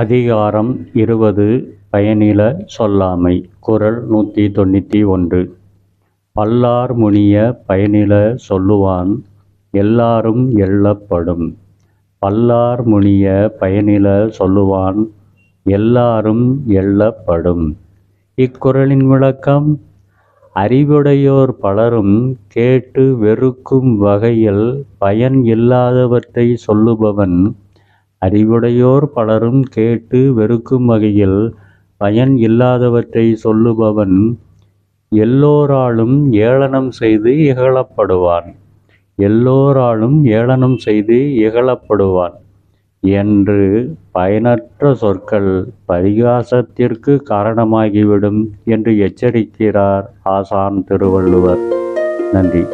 அதிகாரம் இருபது பயனில சொல்லாமை. குறள் நூற்றி தொண்ணூற்றி ஒன்று பல்லார் முனிய பயனில சொல்லுவான் எல்லாரும் எள்ளப்படும். பல்லார் முனிய பயனில சொல்லுவான் எல்லாரும் எள்ளப்படும். இக்குறளின் விளக்கம் அறிவுடையோர் பலரும் கேட்டு வெறுக்கும் வகையில் பயன் இல்லாதவற்றை சொல்லுபவன் அறிவுடையோர் பலரும் கேட்டு வெறுக்கும் வகையில் பயன் இல்லாதவற்றை சொல்லுபவன் எல்லோராலும் ஏளனம் செய்து இகழப்படுவான். எல்லோராலும் ஏளனம் செய்து இகழப்படுவான் என்று பயனற்ற சொற்கள் பரிகாசத்திற்கு காரணமாகிவிடும் என்று எச்சரிக்கிறார் ஆசான் திருவள்ளுவர். நன்றி.